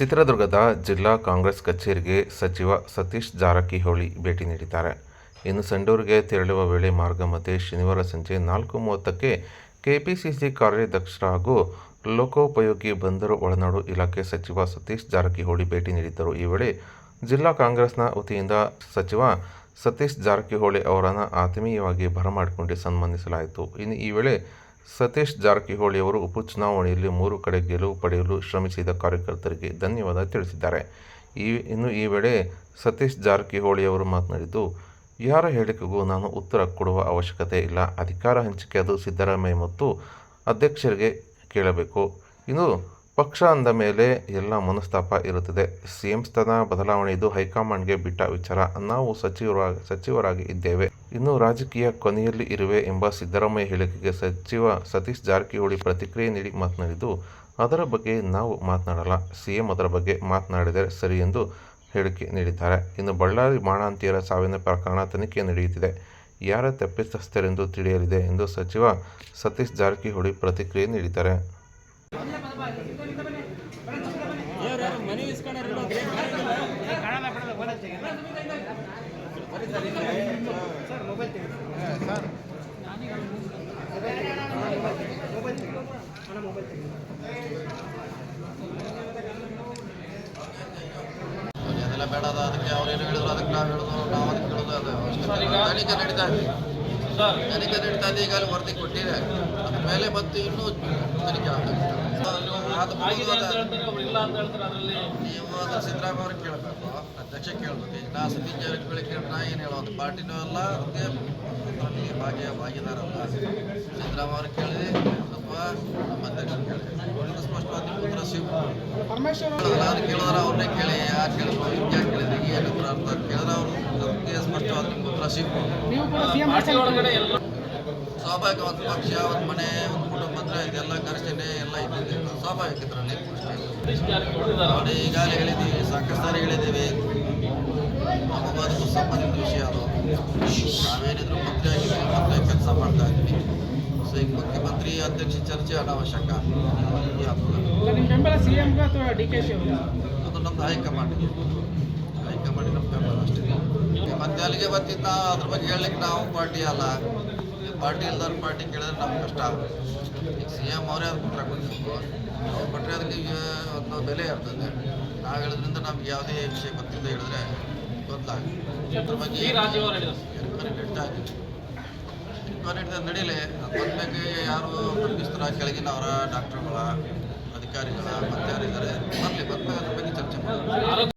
ಚಿತ್ರದುರ್ಗದ ಜಿಲ್ಲಾ ಕಾಂಗ್ರೆಸ್ ಕಚೇರಿಗೆ ಸಚಿವ ಸತೀಶ್ ಜಾರಕಿಹೊಳಿ ಭೇಟಿ ನೀಡಿದ್ದಾರೆ. ಇನ್ನು ಸಂಡೂರಿಗೆ ತೆರಳುವ ವೇಳೆ ಮಾರ್ಗ ಮಧ್ಯೆ ಶನಿವಾರ ಸಂಜೆ ನಾಲ್ಕು ಮೂವತ್ತಕ್ಕೆ ಕೆಪಿಸಿಸಿ ಕಾರ್ಯಾಧ್ಯಕ್ಷ ಹಾಗೂ ಲೋಕೋಪಯೋಗಿ ಬಂದರು ಒಳನಾಡು ಇಲಾಖೆ ಸಚಿವ ಸತೀಶ್ ಜಾರಕಿಹೊಳಿ ಭೇಟಿ ನೀಡಿದ್ದರು. ಈ ವೇಳೆ ಜಿಲ್ಲಾ ಕಾಂಗ್ರೆಸ್ನ ವತಿಯಿಂದ ಸಚಿವ ಸತೀಶ್ ಜಾರಕಿಹೊಳಿ ಅವರನ್ನು ಆತ್ಮೀಯವಾಗಿ ಬರಮಾಡಿಕೊಂಡು ಸನ್ಮಾನಿಸಲಾಯಿತು. ಇನ್ನು ಈ ವೇಳೆ ಸತೀಶ್ ಜಾರಕಿಹೊಳಿ ಅವರು ಉಪಚುನಾವಣೆಯಲ್ಲಿ ಮೂರು ಕಡೆ ಗೆಲುವು ಪಡೆಯಲು ಶ್ರಮಿಸಿದ ಕಾರ್ಯಕರ್ತರಿಗೆ ಧನ್ಯವಾದ ತಿಳಿಸಿದ್ದಾರೆ. ಈ, ಇನ್ನು ಈ ವೇಳೆ ಸತೀಶ್ ಜಾರಕಿಹೊಳಿ ಅವರು ಮಾತನಾಡಿದ್ದು, ಯಾರ ಹೇಳಿಕೆಗೂ ನಾನು ಉತ್ತರ ಕೊಡುವ ಅವಶ್ಯಕತೆ ಇಲ್ಲ. ಅಧಿಕಾರ ಹಂಚಿಕೆ ಅದು ಸಿದ್ದರಾಮಯ್ಯ ಮತ್ತು ಅಧ್ಯಕ್ಷರಿಗೆ ಕೇಳಬೇಕು. ಇನ್ನು ಪಕ್ಷ ಅಂದ ಮೇಲೆ ಎಲ್ಲ ಮನಸ್ತಾಪ ಇರುತ್ತದೆ. ಸಿಎಂ ಸ್ಥಾನ ಬದಲಾವಣೆ ಇದು ಹೈಕಮಾಂಡ್ಗೆ ಬಿಟ್ಟ ವಿಚಾರ. ನಾವು ಸಚಿವರಾಗಿ ಸಚಿವರಾಗಿ ಇದ್ದೇವೆ. ಇನ್ನು ರಾಜಕೀಯ ಕೊನೆಯಲ್ಲಿ ಇರುವೆ ಎಂಬ ಸಿದ್ದರಾಮಯ್ಯ ಹೇಳಿಕೆಗೆ ಸಚಿವ ಸತೀಶ್ ಜಾರಕಿಹೊಳಿ ಪ್ರತಿಕ್ರಿಯೆ ನೀಡಿ ಮಾತನಾಡಿದ್ದು, ಅದರ ಬಗ್ಗೆ ನಾವು ಮಾತನಾಡಲ್ಲ, ಸಿಎಂ ಅದರ ಬಗ್ಗೆ ಮಾತನಾಡಿದರೆ ಸರಿ ಎಂದು ಹೇಳಿಕೆ ನೀಡಿದ್ದಾರೆ. ಇನ್ನು ಬಳ್ಳಾರಿ ಬಾಣಾಂತಿಯರ ಸಾವಿನ ಪ್ರಕರಣ ತನಿಖೆ ನಡೆಯುತ್ತಿದೆ. ಯಾರ ತಪ್ಪಿತಸ್ಥರೆಂದು ತಿಳಿಯಲಿದೆ ಎಂದು ಸಚಿವ ಸತೀಶ್ ಜಾರಕಿಹೊಳಿ ಪ್ರತಿಕ್ರಿಯೆ ನೀಡಿದ್ದಾರೆ. ಅದೆಲ್ಲ ಬೇಡ ಅದು ಅದಕ್ಕೆ ಅವ್ರು ಏನು ಹೇಳಿದ್ರು ಅದಕ್ಕೆ ನಾವು ಹೇಳಿದ್ರು ನಾವು ಅದಕ್ಕೆ ಹೇಳೋದು ಅದು. ತನಿಖೆ ನಡೀತಾ ಇದೆ. ತನಿಖೆ ನಡೀತಾ ಇದೆ ಈಗ ಅಲ್ಲಿ ವರದಿ ಕೊಟ್ಟಿದೆ. ಅದ್ರ ಮೇಲೆ ಮತ್ತೆ ಇನ್ನೂ ತನಿಖೆ ಅದು ಮುಗಿದು ಅದು- ಇಲ್ಲ ಅಂತ ಹೇಳ್ತಾರೆ ಅದರಲ್ಲಿ ನೀವು ಅದು ಸಿದ್ದರಾಮಯ್ಯ ಅವ್ರಿಗೆ ಕೇಳಬೇಕು. ಅಧ್ಯಕ್ಷ ಕೇಳಬೇಕು. ಈಗ ನಾ ಸತೀಶ್ ಜಾರಕಿಹೊಳಿ ಕೇಳಿ ನಾ ಏನು ಹೇಳೋದು? ಪಾರ್ಟಿನೂ ಅಲ್ಲ ಅದಕ್ಕೆ ಅದರಲ್ಲಿ ಭಾಗ್ಯ ಭಾಗಿದಾರಲ್ಲ ಸಿದ್ದರಾಮಯ್ಯ ಅವ್ರಿಗೆ ಕೇಳಿದೆ ಅಥವಾ ನಮ್ಮ ಅಧ್ಯಕ್ಷರು ಅವ್ರಿಗೆ ಉತ್ತರ ಸಿಗ್ಬೋದು ಕೇಳಿದ್ರೆ ಅದು ಕೇಳಿದ್ರೆ ಅವ್ರನ್ನೇ ಕೇಳಿ ಯಾರು ಕೇಳಿದ್ರು ಹಿಂಗೆ ಯಾಕೆ ಕೇಳಿದ್ರಿ ಏನು ಅರ್ಥ? ಕೇಳಿದ್ರೆ ಅವರು ಅದಕ್ಕೆ ಸ್ಪಷ್ಟವಾದ ನಿಮ್ಗೆ ಉತ್ತರ ಸಿಗ್ಬೋದು ಸ್ವಾಭಾವಿಕ ಒಂದು ಪಕ್ಷ ಒಂದು ಮನೆ ಒಂದು ಸ್ವಾಭಾವಿಕ ಇದರಲ್ಲಿ. ನೋಡಿ ಈಗಾಗಲೇ ಹೇಳಿದ್ದೀವಿ ಸಾಕಷ್ಟು ಸಾರಿ ಹೇಳಿದ್ದೀವಿ ನಮಗೂ ಸಂಬಂಧಿತ ವಿಷಯ ಅದು. ನಾವೇನಿದ್ರು ಮಂತ್ರಿ ಆಗಿದ್ದೀವಿ ಮಂತ್ರಿ ಕೆಲಸ ಮಾಡ್ತಾ ಇದ್ವಿ. ಸೊ ಈಗ ಮುಖ್ಯಮಂತ್ರಿ ಅಧ್ಯಕ್ಷ ಚರ್ಚೆ ಅನಾವಶ್ಯಕ ಅದು ನಮ್ದು ಹೈಕಮಾಂಡ್. ಹೈಕಮಾಂಡ್ ನಮ್ಮ ಬೆಂಬಲ ಅಷ್ಟೇ. ಮತ್ತೆ ಅಲ್ಲಿಗೆ ಬರ್ತಿದ್ದ ನಾವು ಅದ್ರ ಬಗ್ಗೆ ಹೇಳಲಿಕ್ಕೆ ನಾವು ಪಾರ್ಟಿ ಅಲ್ಲ. ಪಾರ್ಟಿ ಇಲ್ದವ್ರ ಪಾರ್ಟಿ ಕೇಳಿದ್ರೆ ನಮ್ಗೆ ಕಷ್ಟ ಈಗ ಸಿ ಎಂ ಅವರೇ ಅದು ಕೊಟ್ಟರೆ ಕೊಡಬೇಕು. ಅವ್ರು ಕೊಟ್ಟರೆ ಅದಕ್ಕೆ ಈಗ ಒಂದು ಬೆಲೆ ಇರ್ತದೆ. ನಾವು ಹೇಳೋದ್ರಿಂದ ನಮ್ಗೆ ಯಾವುದೇ ವಿಷಯ ಗೊತ್ತಿಲ್ಲ ಹೇಳಿದ್ರೆ ಗೊತ್ತಾಗುತ್ತೆ. ಅದ್ರ ಬಗ್ಗೆ ಎನ್ಕ್ವೈರಿ ಎನ್ಕ್ವೈರಿ ನಡೀಲಿ ಬಂದ್ಮೇಲೆ ಯಾರು ತಪ್ಪಿಸ್ತಾರ ಕೆಳಗಿನವರ ಡಾಕ್ಟರ್ಗಳ ಅಧಿಕಾರಿಗಳ ಮತ್ತೆ ಯಾರಿದ್ದಾರೆ